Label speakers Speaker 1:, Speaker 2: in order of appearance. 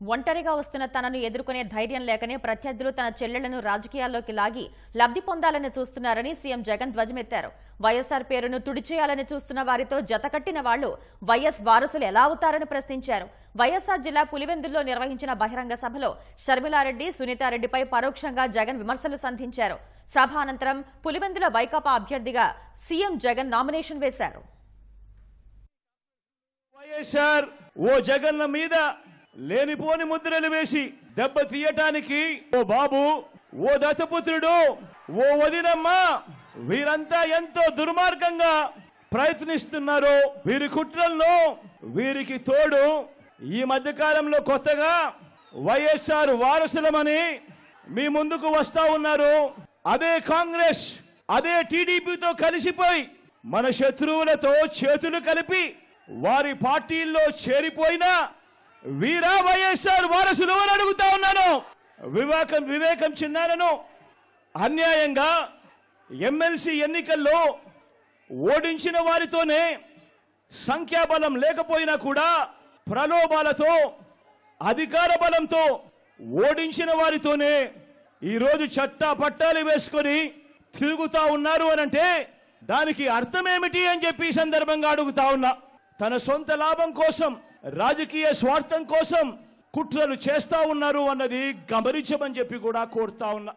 Speaker 1: ఒంటరిగా వస్తున్న తనను ఎదుర్కొనే ధైర్యం లేకనే ప్రత్యర్థులు తన చెల్లెళ్ళను రాజకీయాల్లోకి లాగి లబ్ధి పొందాలని చూస్తున్నారని సీఎం జగన్ ధ్వజమెత్తారు. వైఎస్ఆర్ పేరును తుడిచేయాలని చూస్తున్న వారితో జతకట్టిన వాళ్ళు వైఎస్ వారసులు ఎలా అవుతారని ప్రశ్నించారు. వైఎస్ఆర్ జిల్లా పులివెందుల్లో నిర్వహించిన బహిరంగ సభలో షర్మిలారెడ్డి సునీతారెడ్డిపై పరోక్షంగా జగన్ విమర్శలు సంధించారు. సభ అనంతరం పులివెందుల వైకాపా అభ్యర్థిగా సీఎం జగన్ నామినేషన్ వేశారు.
Speaker 2: వైఎస్ఆర్ ఓ జగన్ల మీద లేనిపోని ముద్రలు వేసి దెబ్బ తీయటానికి ఓ బాబు ఓ దశపుత్రుడు ఓ వదినమ్మ వీరంతా ఎంతో దుర్మార్గంగా ప్రయత్నిస్తున్నారు. వీరి కుట్రల్లో వీరికి తోడు ఈ మధ్య కాలంలో కొత్తగా వైఎస్ఆర్ వారసులమని మీ ముందుకు వస్తా ఉన్నారు. అదే కాంగ్రెస్ అదే టీడీపీతో కలిసిపోయి మన శత్రువులతో చేతులు కలిపి వారి పార్టీల్లో చేరిపోయినా వీరా వైఎస్ఆర్ వారసులు అని అడుగుతా ఉన్నాను. వివేకం వివేకం చిన్నారను. అన్యాయంగా ఎమ్మెల్సీ ఎన్నికల్లో ఓడించిన వారితోనే సంఖ్యాబలం లేకపోయినా కూడా ప్రలోభాలతో అధికార బలంతో ఓడించిన వారితోనే ఈరోజు చట్టా పట్టాలు వేసుకొని తిరుగుతా ఉన్నారు అనంటే దానికి అర్థమేమిటి అని చెప్పి ఈ సందర్భంగా అడుగుతా ఉన్నా. తన సొంత లాభం కోసం రాజకీయ స్వార్థం కోసం కుట్రలు చేస్తా ఉన్నారు అన్నది గమనించమని చెప్పి కూడా కోరుతా ఉన్నా.